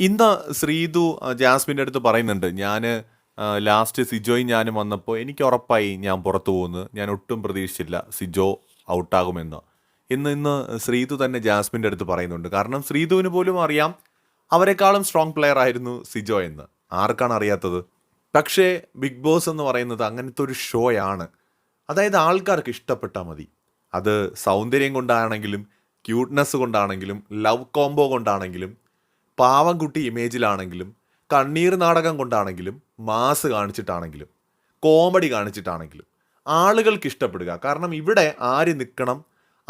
ഇന്ന് ശ്രീതു ജാസ്മിന്റെ അടുത്ത് പറയുന്നുണ്ട് ഞാൻ ലാസ്റ്റ് സിജോയും ഞാനും വന്നപ്പോൾ എനിക്ക് ഉറപ്പായി ഞാൻ പുറത്തു പോകുന്നു. ഞാൻ ഒട്ടും പ്രതീക്ഷിച്ചില്ല സിജോ ഔട്ടാകുമെന്ന്. ഇന്ന് ഇന്ന് ശ്രീതു തന്നെ ജാസ്മിന്റെ അടുത്ത് പറയുന്നുണ്ട് കാരണം ശ്രീതുവിന് പോലും അറിയാം അവരെക്കാളും സ്ട്രോങ് പ്ലെയർ ആയിരുന്നു സിജോ എന്ന്. ആർക്കാണ് അറിയാത്തത്? പക്ഷേ ബിഗ് ബോസ് എന്ന് പറയുന്നത് അങ്ങനത്തെ ഒരു ഷോയാണ്. അതായത് ആൾക്കാർക്ക് ഇഷ്ടപ്പെട്ടാൽ മതി. അത് സൗന്ദര്യം കൊണ്ടാണെങ്കിലും ക്യൂട്ട്നെസ് കൊണ്ടാണെങ്കിലും ലവ് കോംബോ കൊണ്ടാണെങ്കിലും പാവംകുട്ടി ഇമേജിലാണെങ്കിലും കണ്ണീർ നാടകം കൊണ്ടാണെങ്കിലും മാസ് കാണിച്ചിട്ടാണെങ്കിലും കോമഡി കാണിച്ചിട്ടാണെങ്കിലും ആളുകൾക്ക് ഇഷ്ടപ്പെടുക കാരണം ഇവിടെ ആര് നിൽക്കണം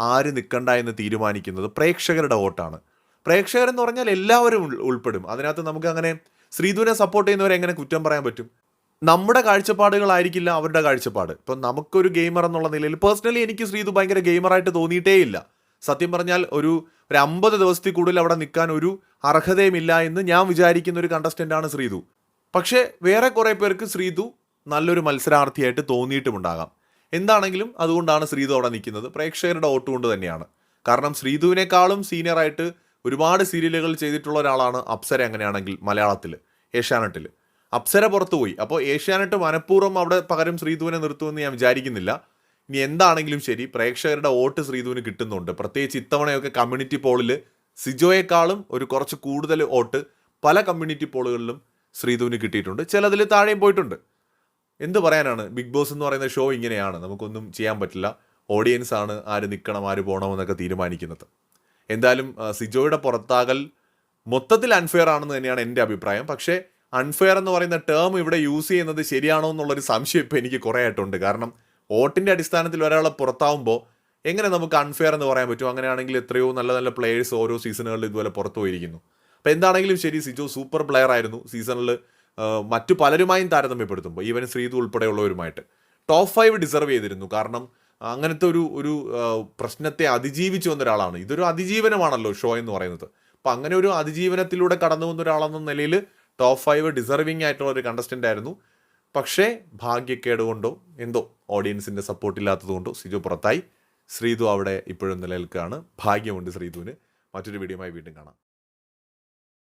ആര് നിൽക്കണ്ട എന്ന് തീരുമാനിക്കുന്നത് പ്രേക്ഷകരുടെ വോട്ടാണ്. പ്രേക്ഷകരെന്ന് പറഞ്ഞാൽ എല്ലാവരും ഉൾപ്പെടും. അതിനകത്ത് നമുക്ക് അങ്ങനെ ശ്രീധുവിനെ സപ്പോർട്ട് ചെയ്യുന്നവരെ എങ്ങനെ കുറ്റം പറയാൻ പറ്റും? നമ്മുടെ കാഴ്ചപ്പാടുകളായിരിക്കില്ല അവരുടെ കാഴ്ചപ്പാട്. ഇപ്പം നമുക്കൊരു ഗെയിമർ എന്നുള്ള നിലയിൽ പേഴ്സണലി എനിക്ക് ശ്രീധു ഭയങ്കര ഗെയിമറായിട്ട് തോന്നിയിട്ടേ ഇല്ല സത്യം പറഞ്ഞാൽ ഒരു ഒരു അമ്പത് ദിവസത്തിൽ കൂടുതൽ അവിടെ നിൽക്കാൻ ഒരു അർഹതയുമില്ല എന്ന് ഞാൻ വിചാരിക്കുന്ന ഒരു കണ്ടസ്റ്റന്റാണ് ശ്രീതു. പക്ഷേ വേറെ കുറേ പേർക്ക് ശ്രീതു നല്ലൊരു മത്സരാർത്ഥിയായിട്ട് തോന്നിയിട്ടുമുണ്ടാകാം. എന്താണെങ്കിലും അതുകൊണ്ടാണ് ശ്രീതു അവിടെ നിൽക്കുന്നത്. പ്രേക്ഷകരുടെ വോട്ട് കൊണ്ട് തന്നെയാണ്. കാരണം ശ്രീതുവിനേക്കാളും സീനിയറായിട്ട് ഒരുപാട് സീരിയലുകൾ ചെയ്തിട്ടുള്ള ഒരാളാണ് അപ്സര അങ്ങനെയാണെങ്കിൽ മലയാളത്തിൽ ഏഷ്യാനെട്ടിൽ അപ്സര പുറത്തുപോയി. അപ്പോൾ ഏഷ്യാനെട്ട് മനഃപൂർവം അവിടെ പകരം ശ്രീധുവിനെ നിർത്തുമെന്ന് ഞാൻ വിചാരിക്കുന്നില്ല. ഇനി എന്താണെങ്കിലും ശരി പ്രേക്ഷകരുടെ വോട്ട് ശ്രീധുവിന് കിട്ടുന്നുണ്ട്. പ്രത്യേകിച്ച് ഇത്തവണയൊക്കെ കമ്മ്യൂണിറ്റി പോളിൽ സിജോയെക്കാളും ഒരു കുറച്ച് കൂടുതൽ വോട്ട് പല കമ്മ്യൂണിറ്റി പോളുകളിലും ശ്രീധുവിന് കിട്ടിയിട്ടുണ്ട്. ചിലതിൽ താഴെയും പോയിട്ടുണ്ട്. എന്ത് പറയാനാണ്? ബിഗ് ബോസ് എന്ന് പറയുന്ന ഷോ ഇങ്ങനെയാണ്. നമുക്കൊന്നും ചെയ്യാൻ പറ്റില്ല. ഓഡിയൻസ് ആണ് ആര് നിൽക്കണം ആര് പോകണം എന്നൊക്കെ തീരുമാനിക്കുന്നത്. എന്തായാലും സിജോയുടെ പുറത്താകൽ മൊത്തത്തിൽ അൺഫെയർ ആണെന്ന് തന്നെയാണ് എന്റെ അഭിപ്രായം. പക്ഷേ അൺഫെയർ എന്ന് പറയുന്ന ടേം ഇവിടെ യൂസ് ചെയ്യുന്നത് ശരിയാണോ എന്നുള്ളൊരു സംശയം ഇപ്പോൾ എനിക്ക് കുറേ ആയിട്ടുണ്ട്. കാരണം വോട്ടിന്റെ അടിസ്ഥാനത്തിൽ ഒരാളെ പുറത്താവുമ്പോൾ എങ്ങനെ നമുക്ക് അൺഫെയർ എന്ന് പറയാൻ പറ്റും? അങ്ങനെയാണെങ്കിൽ എത്രയോ നല്ല നല്ല പ്ലേയേഴ്സ് ഓരോ സീസണുകളിൽ ഇതുപോലെ പുറത്തു പോയിരിക്കുന്നു. അപ്പോൾ എന്താണെങ്കിലും ശരി സിജു സൂപ്പർ പ്ലെയർ ആയിരുന്നു. സീസണിൽ മറ്റു പലരുമായും താരതമ്യപ്പെടുത്തുമ്പോൾ ഈവൻ ശ്രീതു ഉൾപ്പെടെയുള്ളവരുമായിട്ട്. ടോപ്പ് ഫൈവ് ഡിസർവ് ചെയ്തിരുന്നു. കാരണം അങ്ങനത്തെ ഒരു ഒരു പ്രശ്നത്തെ അതിജീവിച്ചു വന്ന ഒരാളാണ് ഇതൊരു അതിജീവനമാണല്ലോ ഷോ എന്ന് പറയുന്നത്. അപ്പം അങ്ങനെ ഒരു അതിജീവനത്തിലൂടെ കടന്നു വന്ന ഒരാളെന്ന നിലയിൽ ടോപ്പ് ഫൈവ് ഡിസർവിംഗ് ആയിട്ടുള്ള ഒരു കണ്ടസ്റ്റന്റ് ആയിരുന്നു. പക്ഷേ ഭാഗ്യക്കേട് കൊണ്ടോ എന്തോ ഓഡിയൻസിന്റെ സപ്പോർട്ട് ഇല്ലാത്തത് കൊണ്ടോ സിജു പുറത്തായി. ശ്രീതു അവിടെ ഇപ്പോഴും നിലനിൽക്കുകയാണ്. ഭാഗ്യമുണ്ട് ശ്രീതുവിന്. മറ്റൊരു വീഡിയോയുമായി വീണ്ടും കാണാം.